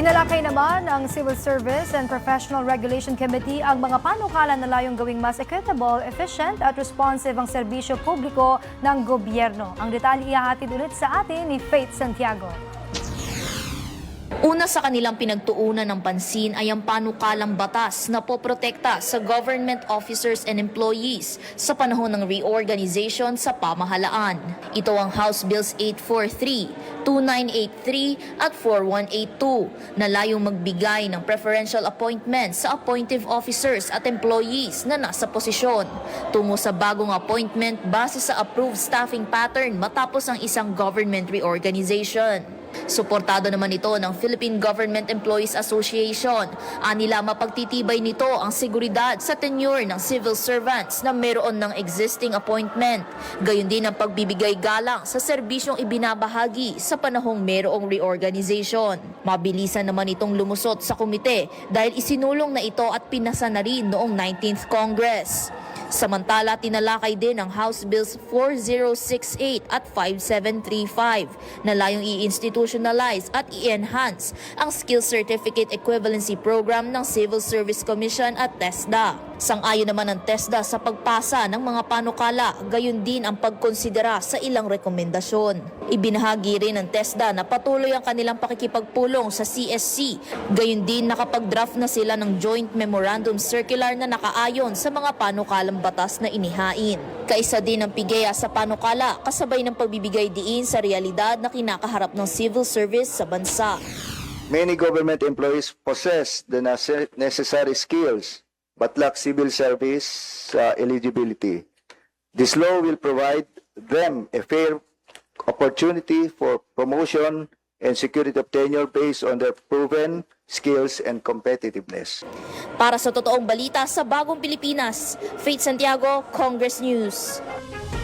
Tinalakay naman ng Civil Service and Professional Regulation Committee ang mga panukala na layong gawing mas equitable, efficient at responsive ang serbisyo publiko ng gobyerno. Ang detalye ihahatid ulit sa atin ni Faith Santiago. Una sa kanilang pinagtuunan ng pansin ay ang panukalang batas na poprotekta sa government officers and employees sa panahon ng reorganization sa pamahalaan. Ito ang House Bills 843, 2983 at 4182 na layong magbigay ng preferential appointment sa appointive officers at employees na nasa posisyon tungo sa bagong appointment base sa approved staffing pattern matapos ang isang government reorganization. Suportado naman ito ng Philippine Government Employees Association. Anila mapagtitibay nito ang seguridad sa tenure ng civil servants na meron ng existing appointment. Gayon din ang pagbibigay galang sa serbisyong ibinabahagi sa panahong merong reorganization. Mabilisan naman itong lumusot sa komite dahil isinulong na ito at pinasa na rin noong 19th Congress. Samantala, tinalakay din ang House Bills 4068 at 5735 na layong i-institutionalize at i-enhance ang Skill Certificate Equivalency Program ng Civil Service Commission at TESDA. Sang-ayon naman ng TESDA sa pagpasa ng mga panukala, gayon din ang pagkonsidera sa ilang rekomendasyon. Ibinahagi rin ng TESDA na patuloy ang kanilang pakikipagpulong sa CSC, gayon din nakapag-draft na sila ng Joint Memorandum Circular na nakaayon sa mga panukalang batas na inihain. Kaisa din ang pigeya sa panukala kasabay ng pagbibigay diin sa realidad na kinakaharap ng civil service sa bansa. Many government employees possess the nece- necessary skills but lack civil service uh, eligibility. This law will provide them a fair opportunity for promotion and security of tenure based on their proven skills and competitiveness. Para sa totoong balita sa Bagong Pilipinas, Faith Santiago, Congress News.